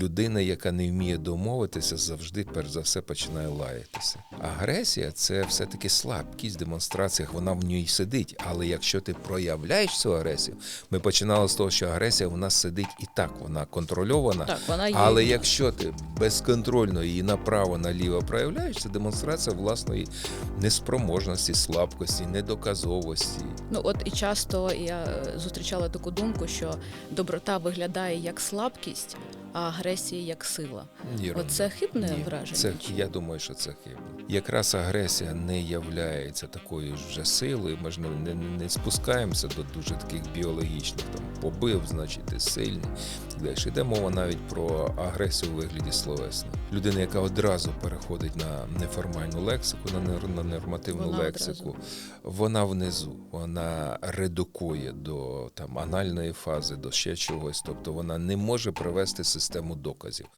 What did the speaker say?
людина, яка не вміє домовитися, завжди перш за все починає лаятися. Агресія це все-таки слабкість в демонстраціях, вона в ній сидить. Але якщо ти проявляєш цю агресію, ми починали з того, що агресія в нас сидить і так, вона контрольована. Так, вона є. Але якщо ти безконтрольно її направо наліво проявляєш, це демонстрація власної неспроможності, слабкості, недоказовості. Ну от і часто я е, зустрічала таку думку, що доброта виглядає як слабкість, а агресія як сила. Єрунда. Оце хибне Ні, враження. Це я думаю, що це хибно. Якраз агресія не являється такою ж вже силою. Ми ж не, не, не спускаємося до дуже таких біологічних там побив, значить, ти сильний. Далі йде мова навіть про агресію у вигляді словесної. Людина, яка одразу переходить на неформальну лексику, на нормативну Вона лексику, одразу. вона внизу, вона редукує до там анальної фази, до ще чогось. Тобто вона не може привести систему доказів.